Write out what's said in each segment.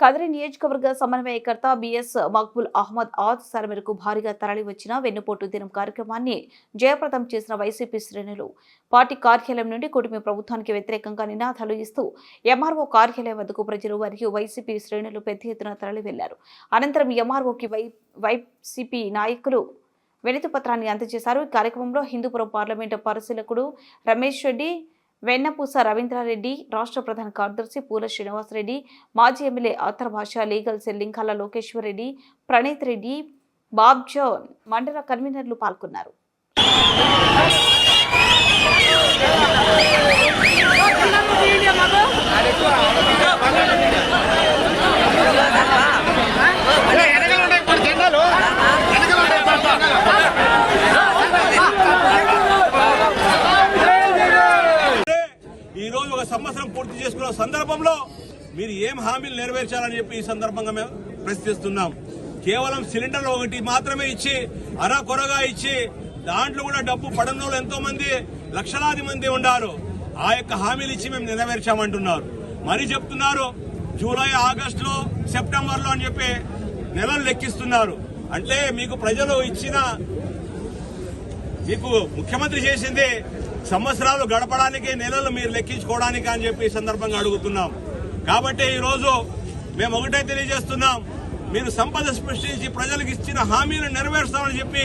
కదిరి నియోజకవర్గ సమన్వయకర్త బిఎస్ మక్బుల్ అహ్మద్ ఆదేశాల మేరకు భారీగా తరలి వచ్చిన వెన్నుపోటు దినం కార్యక్రమాన్ని జయప్రదం చేసిన వైసీపీ శ్రేణులు. పార్టీ కార్యాలయం నుండి కుటుంబ ప్రభుత్వానికి వ్యతిరేకంగా నినాదాలు ఇస్తూ ఎంఆర్ఓ కార్యాలయం వద్దకు ప్రజలు మరియు వైసీపీ శ్రేణులు పెద్ద ఎత్తున తరలి వెళ్ళారు. అనంతరం ఎంఆర్ఓకి వై వైసీపీ నాయకులు వినతి పత్రాన్ని అందజేశారు. ఈ కార్యక్రమంలో హిందూపురం పార్లమెంటు పరిశీలకుడు రమేష్ రెడ్డి వెన్నపూస రవీంద్రారెడ్డి రాష్ట్ర ప్రధాన కార్యదర్శి పూల శ్రీనివాసరెడ్డి మాజీ MLA Athar Basha legal cell Linkala Lokeshwar Reddy Praneeth Reddy Babjon మండల కన్వీనర్లు పాల్గొన్నారు. సంవత్సరం పూర్తి చేసుకున్న సందర్భంలో మీరు ఏం హామీలు నెరవేర్చాలని చెప్పి ఈ సందర్భంగా మేము ప్రశ్నిస్తున్నాం కేవలం సిలిండర్లు ఒకటి మాత్రమే ఇచ్చి అరకొరగా ఇచ్చి దాంట్లో కూడా డబ్బు పడని వాళ్ళు ఎంతో మంది లక్షలాది మంది ఉన్నారు. ఆ యొక్క హామీలు ఇచ్చి మేము నెరవేర్చామంటున్నారు. మరి చెప్తున్నారు జూలై ఆగస్టులో సెప్టెంబర్లో అని చెప్పి నెలలు లెక్కిస్తున్నారు. అంటే మీకు ప్రజలు ఇచ్చిన మీకు ముఖ్యమంత్రి చేసింది సంవత్సరాలు గడపడానికి నెలలు మీరు లెక్కించుకోవడానికి అని చెప్పి ఈ సందర్భంగా అడుగుతున్నాం. కాబట్టి ఈరోజు మేము ఒకటే తెలియజేస్తున్నాం. మీరు సంపద సృష్టించి ప్రజలకు ఇచ్చిన హామీలు నెరవేరుస్తామని చెప్పి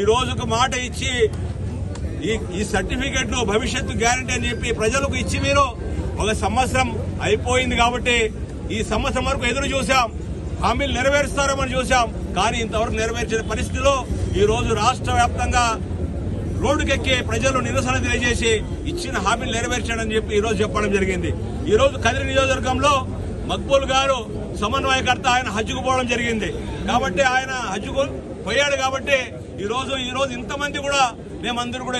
ఈ రోజుకు మాట ఇచ్చి ఈ ఈ సర్టిఫికెట్ను భవిష్యత్తు గ్యారంటీ అని చెప్పి ప్రజలకు ఇచ్చి మీరు ఒక సంవత్సరం అయిపోయింది కాబట్టి ఈ సంవత్సరం వరకు ఎదురు చూసాం హామీలు నెరవేరుస్తారేమని చూసాం కానీ ఇంతవరకు నెరవేర్చిన పరిస్థితిలో ఈ రోజు రాష్ట్ర వ్యాప్తంగా రోడ్డుకెక్కి ప్రజలు నిరసన తెలియజేసి ఇచ్చిన హామీలు నెరవేర్చాడని చెప్పి ఈ రోజు చెప్పడం జరిగింది. ఈ రోజు కదిరి నియోజకవర్గంలో మక్బూల్ గారు సమన్వయకర్త ఆయన హజ్జుకు పోవడం జరిగింది. కాబట్టి ఆయన హజ్జుకు పోయాడు కాబట్టి ఈ రోజు ఈ రోజు ఇంతమంది కూడా మేమందరూ కూడా